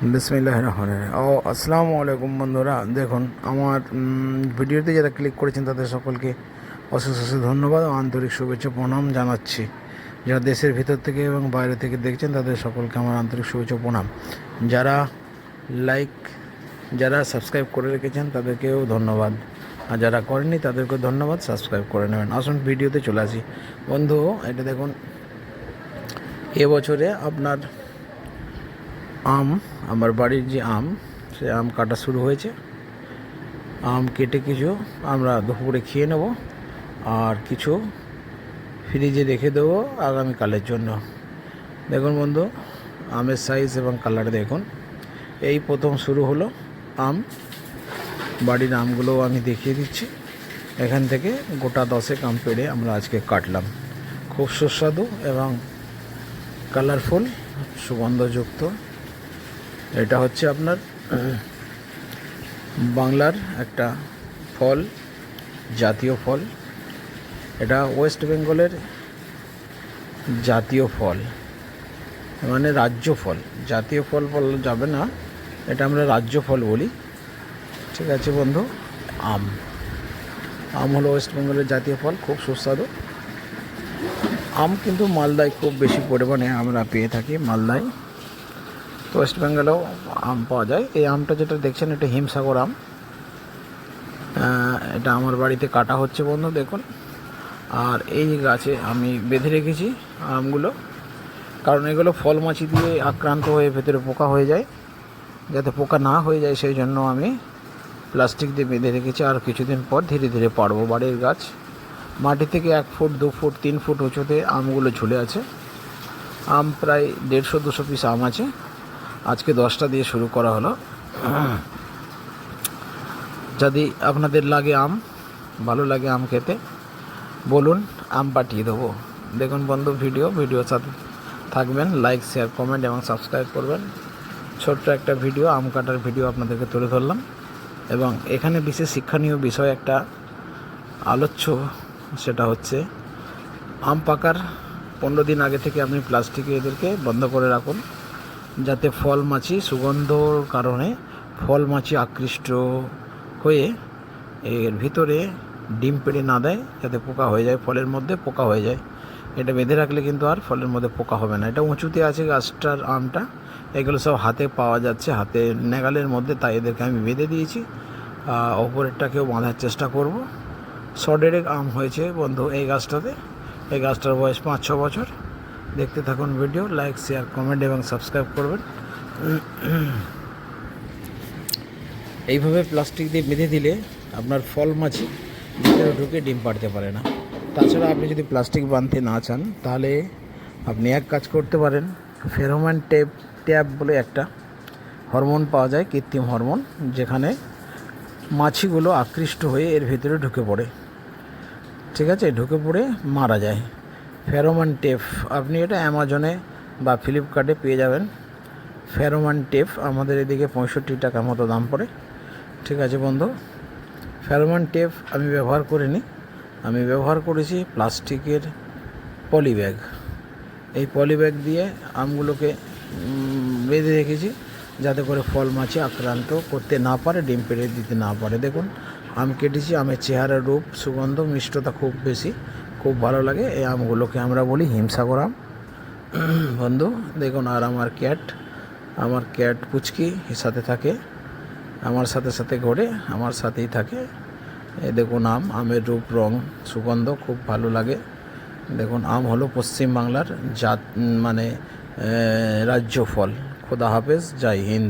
বিসমিল্লাহ ও, আসসালামু আলাইকুম বন্ধুরা। দেখুন, আমার ভিডিওতে যারা ক্লিক করেছেন, তাদের সকলকে অশেষ অশেষ ধন্যবাদ ও আন্তরিক শুভেচ্ছা প্রণাম জানাচ্ছি। যারা দেশের ভিতর থেকে এবং বাইরে থেকে দেখছেন, তাদের সকলকে আমার আন্তরিক শুভেচ্ছা প্রণাম। যারা লাইক যারা সাবস্ক্রাইব করে রেখেছেন, তাদেরকেও ধন্যবাদ। আর যারা করেননি, তাদেরকেও ধন্যবাদ সাবস্ক্রাইব করে নেবেন। আসুন, ভিডিওতে চলে আসি। বন্ধু, এটা দেখুন এবছরে আপনার আম, আমার বাড়ির যে আম, সে আম কাটা শুরু হয়েছে। আম কেটে কিছু আমরা দুপুরে খেয়ে নেব, আর কিছু ফ্রিজে রেখে দেবো আগামীকালের জন্য। দেখুন বন্ধু, আমের সাইজ এবং কালার দেখুন। এই প্রথম শুরু হলো আম। বাড়ির আমগুলোও আমি দেখিয়ে দিচ্ছি। এখান থেকে গোটা দশেক আম পেড়ে আমরা আজকে কাটলাম। খুব সুস্বাদু এবং কালারফুল সুগন্ধযুক্ত। এটা হচ্ছে আপনার, বাংলার একটা ফল, জাতীয় ফল। এটা ওয়েস্ট বেঙ্গলের জাতীয় ফল মানে রাজ্য ফল। জাতীয় ফল বলা যাবে না, এটা আমরা রাজ্য ফল বলি। ঠিক আছে বন্ধু, আম। আম হলো ওয়েস্ট বেঙ্গলের জাতীয় ফল, খুব সুস্বাদু। আম কিন্তু মালদায় খুব বেশি পরিমাণে আমরা পেয়ে থাকি, মালদায়। তো ওয়েস্ট বেঙ্গলেও আম পাওয়া যায়। এই আমটা যেটা দেখছেন, এটা হিমসাগর আম। এটা আমার বাড়িতে কাটা হচ্ছে বন্ধু, দেখুন। আর এই গাছে আমি বেঁধে রেখেছি আমগুলো, কারণ এগুলো ফল মাছি দিয়ে আক্রান্ত হয়ে ভেতরে পোকা হয়ে যায়। যাতে পোকা না হয়ে যায়, সেই জন্য আমি প্লাস্টিক দিয়ে বেঁধে রেখেছি। আর কিছুদিন পর ধীরে ধীরে পারব বাড়ির গাছ। মাটি থেকে এক ফুট, দু ফুট, তিন ফুট উঁচুতে আমগুলো ঝুলে আছে। আম প্রায় দেড়শো, দুশো পিস আম আছে। আজকে দশটা দিয়ে শুরু করা হলো। যদি আপনাদের লাগে আম, ভালো লাগে আম খেতে, বলুন, আম পাঠিয়ে দেবো। দেখুন বন্ধু, ভিডিও, ভিডিওর সাথে থাকবেন লাইক শেয়ার কমেন্ট এবং সাবস্ক্রাইব করবেন। ছোট্ট একটা ভিডিও, আম কাটার ভিডিও আপনাদেরকে তুলে ধরলাম। এবং এখানে বিশেষ শিক্ষণীয় বিষয় একটা আলোচ্য, সেটা হচ্ছে আম পাকার পনেরো দিন আগে থেকে আপনি প্লাস্টিকে এদেরকে বন্ধ করে রাখুন। যাতে ফল মাছি সুগন্ধর কারণে ফল মাছি আকৃষ্ট হয়ে এর ভিতরে ডিম পেড়ে না দেয়, যাতে পোকা হয়ে যায়, ফলের মধ্যে পোকা হয়ে যায়। এটা বেঁধে রাখলে কিন্তু আর ফলের মধ্যে পোকা হবে না। এটা উঁচুতে আছে গাছটার আমটা, এগুলো সব হাতে পাওয়া যাচ্ছে, হাতে নেগালের মধ্যে, তাই এদেরকে আমি বেঁধে দিয়েছি। ওপরেরটাকেও বাঁধার চেষ্টা করব। সডেরেক আম হয়েছে বন্ধু এই গাছটাতে। এই গাছটার বয়স পাঁচ ছ বছর। দেখতে থাকুন ভিডিও লাইক শেয়ার কমেন্ট এবং সাবস্ক্রাইব করবেন। এইভাবে প্লাস্টিক দিয়ে বেঁধে দিলে আপনার ফল মাছি ভিতরে ঢুকে ডিম পাড়তে পারে না। তাছাড়া আপনি যদি প্লাস্টিক বাঁধতে না চান, তাহলে আপনি এক কাজ করতে পারেন। ফেরোম্যান টেপ ট্যাপ বলে একটা হরমোন পাওয়া যায়, কৃত্রিম হরমোন যেখানে মাছিগুলো আকৃষ্ট হয়ে এর ভিতরে ঢুকে পড়ে। ঠিক আছে? ঢুকে পড়ে মারা যায়। ফেরোমান টেপ আপনি এটা অ্যামাজনে বা ফ্লিপকার্টে পেয়ে যাবেন। ফেরোমান টেপ আমাদের এদিকে পঁয়ষট্টি টাকা মতো দাম পড়ে। ঠিক আছে বন্ধু, ফেরোমান টেপ আমি ব্যবহার করিনি। আমি ব্যবহার করেছি প্লাস্টিকের পলি ব্যাগ। এই পলি ব্যাগ দিয়ে আমগুলোকে বেঁধে রেখেছি যাতে করে ফল মাছি আক্রান্ত করতে না পারে, ডিম পেড়ে দিতে না পারে। দেখুন, আম কেটেছি, আমের চেহারা রূপ, সুগন্ধ, মিষ্টতা খুব বেশি। খুব ভালো লাগে। এই আমগুলোকে আমরা বলি হিমসাগর আম বন্ধু, দেখুন আর আমার ক্যাট। আমার ক্যাট পুচকি সাথে থাকে। আমার সাথে সাথে ঘোরে, আমার সাথেই থাকে। এই দেখুন আম, আমের রূপ, রং, সুগন্ধ খুব ভালো লাগে। দেখুন, আম হলো পশ্চিমবাংলার জাত মানে রাজ্য ফল খোদা হাফেজ, জয় হিন্দ।